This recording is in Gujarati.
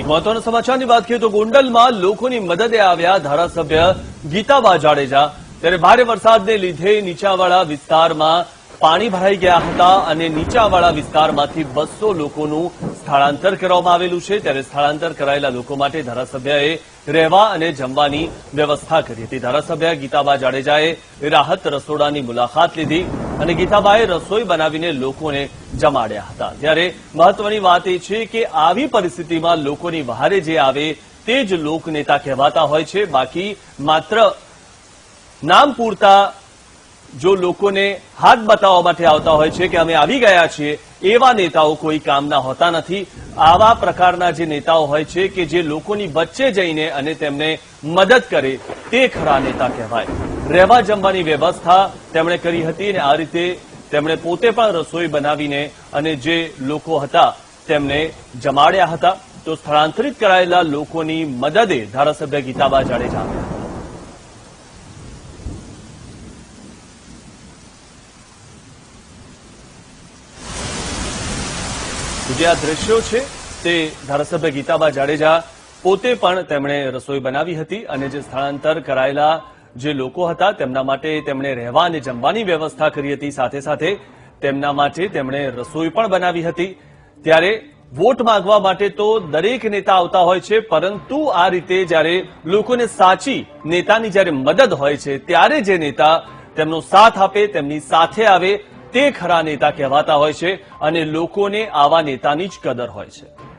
એક મહત્વના સમાચારની વાત કરીએ તો ગોંડલમાં લોકોની મદદે આવ્યા ધારાસભ્ય ગીતાબા જાડેજા. ત્યારે ભારે વરસાદને લીધે નીચાવાળા વિસ્તારમાં પાણી ભરાઈ ગયા હતા અને નીચાવાળા વિસ્તારમાંથી બસો લોકોનું સ્થળાંતર કરવામાં આવેલું છે. ત્યારે સ્થળાંતર કરાયેલા લોકો માટે ધારાસભ્યએ રહેવા અને જમવાની વ્યવસ્થા કરી હતી. ધારાસભ્ય ગીતાબા જાડેજાએ રાહત રસોડાની મુલાકાત લીધી. અને ગીતાબાએ રસોઈ બનાવીને લોકોને જમાડ્યા હતા. ત્યારે મહત્વની વાત એ છે કે આવી પરિસ્થિતિમાં લોકોની વહારે જે આવે તે જ લોકનેતા કહેવાતા હોય છે. બાકી માત્ર નામ પૂરતા જો લોકોને હાથ બતાવવા માટે આવતા હોય છે કે અમે આવી ગયા છીએ એવા નેતાઓ કોઈ કામના હોતા નથી. આવા પ્રકારના જે નેતાઓ હોય છે કે જે લોકોની વચ્ચે જઈને અને તેમને મદદ કરે તે ખરા નેતા કહેવાય. રહેવા જમવાની વ્યવસ્થા તેમણે કરી હતી અને આ રીતે તેમણે પોતે પણ રસોઈ બનાવીને અને જે લોકો હતા તેમને જમાડ્યા હતા. તો સ્થળાંતરિત કરાયેલા લોકોની મદદે ધારાસભ્ય ગીતાબા જાડેજા જે આ દ્રશ્યો છે તે ધારાસભ્ય ગીતાબા જાડેજા પોતે પણ તેમણે રસોઈ બનાવી હતી અને જે સ્થળાંતર કરાયેલા જે લોકો હતા તેમના માટે તેમણે રહેવા અને જમવાની વ્યવસ્થા કરી હતી. સાથે સાથે તેમના માટે તેમણે રસોઈ પણ બનાવી હતી. ત્યારે વોટ માંગવા માટે તો દરેક નેતા આવતા હોય છે, પરંતુ આ રીતે જ્યારે લોકોને સાચી નેતાની જ્યારે મદદ હોય છે, ત્યારે જે નેતા તેમનો સાથ આપે, તેમની સાથે આવે તે ખરા નેતા કહેવાતા હોય છે અને લોકોને આવા નેતાની જ કદર હોય છે.